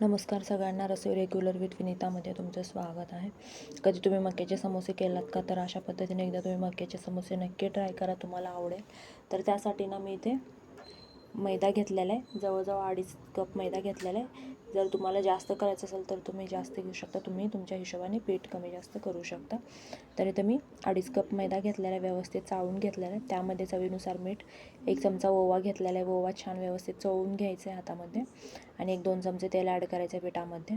नमस्कार सगळ्यांना रसोई regular with विनीतामध्ये तुमचं स्वागत आहे. कधी तुम्ही मक्याचे समोसे केलात का तर अशा पद्धतीने एकदा तुम्ही मक्याचे समोसे नक्की ट्राय करा तुम्हाला आवडेल. तर त्यासाठी ना मी इथे मैदा घेतलेला आहे. जवळजवळ अडीच कप मैदा घेतलेला आहे. जर तुम्हाला जास्त करायचं असेल तर तुम्ही जास्त घेऊ शकता. तुम्ही तुमच्या हिशोबाने पीठ कमी जास्त करू शकता. तर इथं मी अडीच कप मैदा घेतलेला आहे व्यवस्थित चाळून घेतलेला आहे. त्यामध्ये चवीनुसार मीठ एक चमचा ओवा घेतलेला आहे. ओवा छान व्यवस्थित चवून घ्यायचं आहे हातामध्ये आणि एक दोन चमचे तेल ॲड करायचं आहे पिठामध्ये.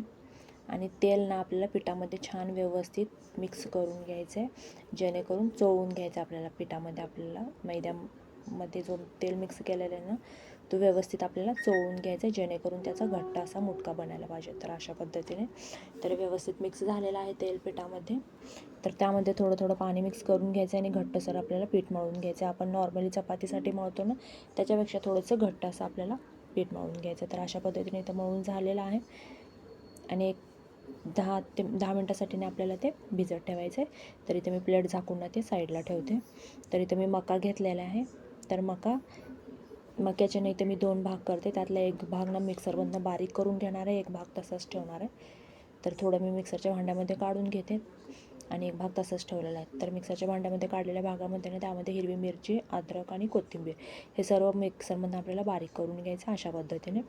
आणि तेल ना आपल्याला पिठामध्ये छान व्यवस्थित मिक्स करून घ्यायचं आहे. जेणेकरून चोळून घ्यायचं आपल्याला पिठामध्ये आपल्याला मैद्यामध्ये जो तेल मिक्स केलेलं आहे ना तो व्यवस्थित आपल्याला चोळून घ्यायचा आहे जेणेकरून त्याचा घट्ट असा मुटका बनायला पाहिजे. तर अशा पद्धतीने. तर व्यवस्थित मिक्स झालेला आहे तेल पिठामध्ये तर त्यामध्ये थोडं थोडं पाणी मिक्स करून घ्यायचं आहे आणि घट्टसर आपल्याला पीठ मळून घ्यायचं. आहे आपण नॉर्मली चपातीसाठी मळतो ना त्याच्यापेक्षा थोडंसं घट्ट असं आपल्याला पीठ मळून घ्यायचं. तर अशा पद्धतीने इथं मळून झालेलं आहे. आणि एक दहा ते दहा मिनटासाठी आपल्याला ते भिजत ठेवायचं आहे तर इथे मी प्लेट झाकून ना ते साईडला ठेवते. तर इथे मी मका घेतलेला आहे. तर मका मक्याचे नाही तर मी दोन भाग करते. त्यातला एक भाग ना मिक्सरमधनं बारीक करून घेणार आहे एक भाग तसाच ठेवणार आहे. तर थोडं मी मिक्सरच्या भांड्यामध्ये काढून घेते आणि एक भाग तसाच ठेवलेला आहे. तर मिक्सरच्या भांड्यामध्ये काढलेल्या भागामध्ये ना त्यामध्ये हिरवी मिरची अद्रक आणि कोथिंबीर हे सर्व मिक्सरमधनं आपल्याला बारीक करून घ्यायचं अशा पद्धतीने.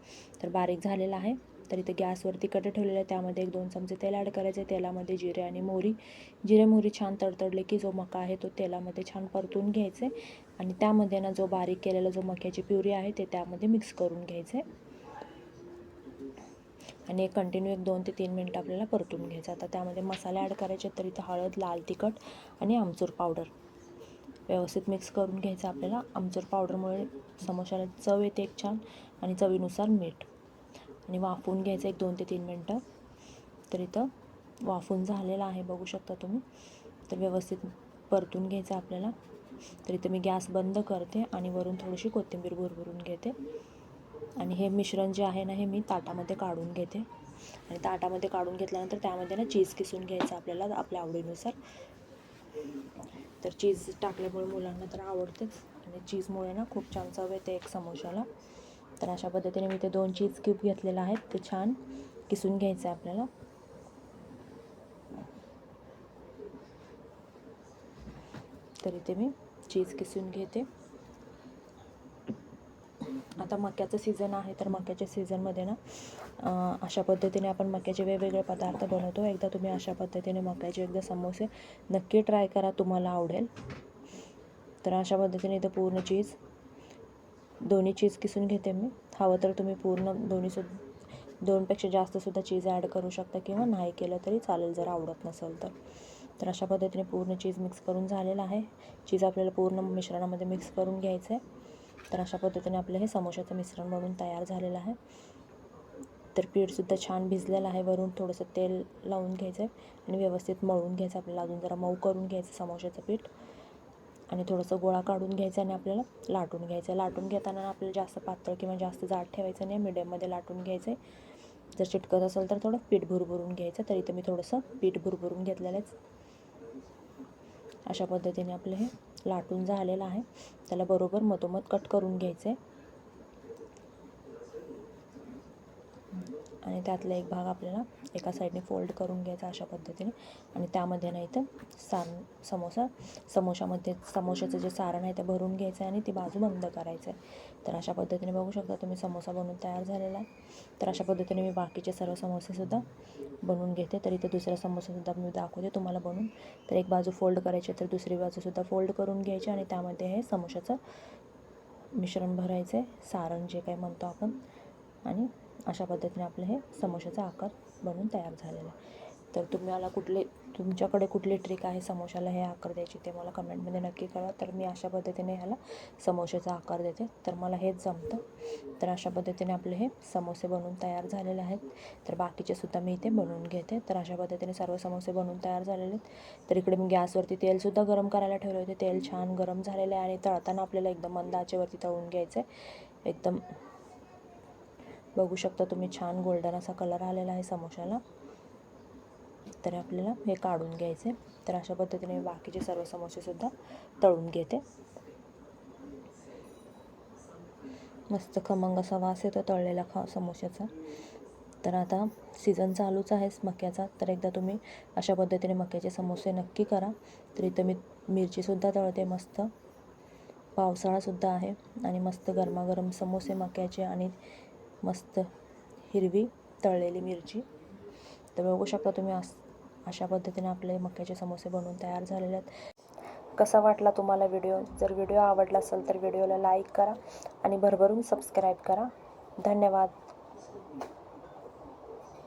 तर बारीक झालेलं आहे. तर इथे गॅसवरती कटे ठेवलेलं आहे. त्यामध्ये एक दोन चमचे तेल ॲड करायचे तेलामध्ये जिरे आणि मोहरी. जिरे मोहरी छान तडतडले की जो मका आहे तो तेलामध्ये छान परतून घ्यायचे आणि त्यामध्ये ना जो बारीक केलेला जो मक्याची प्युरी आहे ते त्यामध्ये मिक्स करून घ्यायचे आणि एक कंटिन्यू एक दोन ते तीन मिनटं आपल्याला परतून घ्यायचं. आता त्यामध्ये मसाले ॲड करायचे तर इथं हळद लाल तिखट आणि आमचूर पावडर. व्यवस्थित मिक्स करून घ्यायचं आपल्याला. आमचूर पावडरमुळे समोशाला चव येते एक छान. आणि चवीनुसार मीठ. आणि वाफवून घ्यायचं एक दोन ते तीन मिनटं. तर इथं वाफून झालेलं आहे बघू शकता तुम्ही. तर व्यवस्थित परतून घ्यायचं आपल्याला. तर इथं मी गॅस बंद करते आणि वरून थोडीशी कोथिंबीर भुरभरून घेते. आणि हे मिश्रण जे आहे ना हे मी ताटामध्ये काढून घेते. आणि ताटामध्ये काढून घेतल्यानंतर त्यामध्ये ना चीज किसून घ्यायचं आपल्याला आपल्या आवडीनुसार. तर चीज टाकल्यामुळे मुलांना तर आवडतेच. आणि चीजमुळे ना खूप छान चव येते एक समोशाला. तर अशा पद्धतीने मी ते दोन चीज क्यूब घेतलेलं आहेत. ते छान किसून घ्यायचं आहे आपल्याला. तर इथे मी चीज किसून घेते. आता मक्याचं सीझन आहे तर मक्याच्या सीझनमध्ये ना अशा पद्धतीने आपण मक्याचे वेगवेगळे पदार्थ बनवतो. एकदा तुम्ही अशा पद्धतीने मक्याचे एकदा समोसे नक्की ट्राय करा तुम्हाला आवडेल. तर अशा पद्धतीने इथं पूर्ण चीज दोन्ही चीज किसून घेते मी. हवं तर तुम्ही पूर्ण दोन्ही सु दोनपेक्षा जास्तसुद्धा चीज ॲड करू शकता किंवा नाही केलं तरी चालेल जर आवडत नसेल तर. तर अशा पद्धतीने पूर्ण चीज मिक्स करून झालेलं आहे. चीज आपल्याला पूर्ण मिश्रणामध्ये मिक्स करून घ्यायचं आहे तर अशा पद्धतीने आपलं हे समोशाचं मिश्रण म्हणून तयार झालेलं आहे. तर पीठसुद्धा छान भिजलेलं आहे. वरून थोडंसं तेल लावून घ्यायचं आहे आणि व्यवस्थित मळून घ्यायचं. आपल्याला अजून जरा मऊ करून घ्यायचं समोशाचं पीठ. आणि थोडंसं गोळा काढून घ्यायचा आणि आपल्याला लाटून घ्यायचं. आहे लाटून घेताना आपल्याला जास्त पातळ किंवा जास्त जाड ठेवायचं नाही. मिडियममध्ये लाटून घ्यायचं आहे जर चिटकत असेल तर थोडं पीठ भुरभुरून घ्यायचं. तरी तर मी थोडंसं पीठ भरभरून घेतलेलं आहे अशा पद्धतीने आपलं हे लाटून झालेलं आहे. त्याला बरोबर मधोमध कट करून घ्यायचं आहे आणि त्यातला एक भाग आपल्याला एका साईडने फोल्ड करून घ्यायचा अशा पद्धतीने. आणि त्यामध्ये नाही तर सारण समोसा समोशामध्ये समोशाचं जे सारण आहे ते भरून घ्यायचं आहे आणि ती बाजू बंद करायचं आहे. तर अशा पद्धतीने बघू शकता तुम्ही समोसा बनवून तयार झालेला आहे. तर अशा पद्धतीने मी बाकीचे सर्व समोसेसुद्धा बनवून घेते. तर इथे दुसरा समोसासुद्धा मी दाखवते तुम्हाला बनवून. तर एक बाजू फोल्ड करायची तर दुसरी बाजूसुद्धा फोल्ड करून घ्यायची आणि त्यामध्ये हे समोशाचं मिश्रण भरायचं आहे. सारण जे काही म्हणतो आपण. आणि अशा पद्धतीने आपलं हे समोशाचा आकार बनवून तयार झालेला आहे. तर तुम्हाला कुठले तुमच्याकडे कुठली ट्रिक आहे समोशाला हे आकार द्यायची ते मला कमेंटमध्ये नक्की कळवा. तर मी अशा पद्धतीने ह्याला समोशाचा आकार देते. तर मला हेच जमतं. तर अशा पद्धतीने आपले हे समोसे बनवून तयार झालेले आहेत. तर बाकीचे सुद्धा मी इथे बनवून घेते. तर अशा पद्धतीने सर्व समोसे बनवून तयार झालेले आहेत. तर इकडे मी गॅसवरती तेलसुद्धा गरम करायला ठेवले होते. तेल छान गरम झालेले आहे आणि तळताना आपल्याला एकदम मंद आचेवरती तळून घ्यायचं आहे एकदम बघू शकता तुम्ही छान गोल्डन असा कलर आलेला आहे समोशाला. तर आपल्याला हे काढून घ्यायचे. तर अशा पद्धतीने बाकीचे सर्व समोसेसुद्धा तळून घेते. मस्त खमंग असा वास येतो तळलेला खा समोशाचा. तर आता सीझन चालूच आहे मक्याचा. तर एकदा तुम्ही अशा पद्धतीने मक्याचे समोसे नक्की करा. तर इथं मी मिरचीसुद्धा तळते मस्त. पावसाळासुद्धा आहे आणि मस्त गरमागरम समोसे मक्याचे आणि मस्त हिरवी तळलेली मिरची. तर बघू शकता तुम्ही अस अशा पद्धतीने आपले मक्याचे समोसे बनवून तयार झालेले आहेत. कसा वाटला तुम्हाला व्हिडिओ? जर व्हिडिओ आवडला असेल तर व्हिडिओला लाईक करा आणि भरभरून सबस्क्राईब करा. धन्यवाद.